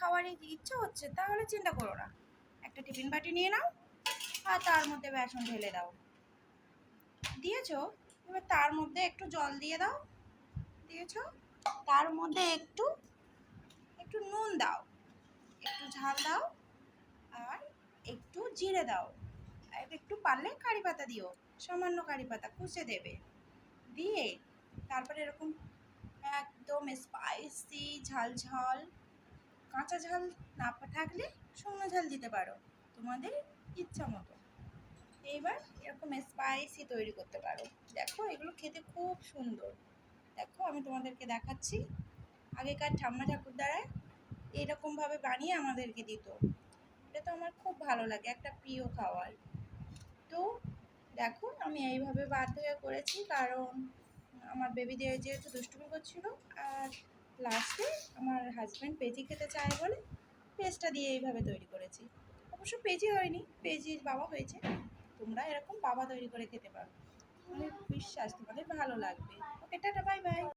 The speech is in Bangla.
খাওয়ার ইচ্ছে হচ্ছে, তাহলে চিন্তা করো না। একটা টিফিন বাটি নিয়ে নাও, আর তার মধ্যে বেসন ঢেলে দাও। দিয়েছ? এবার তার মধ্যে একটু জল দিয়ে দাও। দিয়েছ? তার মধ্যে একটু একটু নুন দাও। একটু ঝাল দাও, আর একটু জিরে দাও। আর একটু পারলে কারি পাতা দিও, সামান্য কারি পাতা কুচে দেবে। দিয়ে তারপরে এরকম একদম স্পাইসি ঝাল ঝাল কাঁচা ঝাল না থাকলে শুকনো ঝাল দিতে পারো, তোমাদের ইচ্ছা মতো। এইবার এরকম স্পাইসি তৈরি করতে পারো। দেখো, এগুলো খেতে খুব সুন্দর। দেখো, আমি তোমাদেরকে দেখাচ্ছি। আগেকার ঠাম্মা ঠাকুরদারা এরকমভাবে বানিয়ে আমাদেরকে দিত। এটা তো আমার খুব ভালো লাগে, একটা প্রিয় খাবার তো দেখো, আমি এইভাবে বাধ্য হয়ে করেছি, কারণ আমার বেবিদের যেহেতু দুষ্টুমি করছিল, আর লাস্টে আমার হাজব্যান্ড পেঁচি খেতে চায় বলে পেস্টটা দিয়ে এইভাবে তৈরি করেছি। অবশ্য পেঁচি হয়নি পেঁচির বাবা হয়েছে। তোমরা এরকম বাবা তৈরি করে খেতে পারো। বিশ্বাস, তোমাদের ভালো লাগবে। ওকে টাটা বাই বাই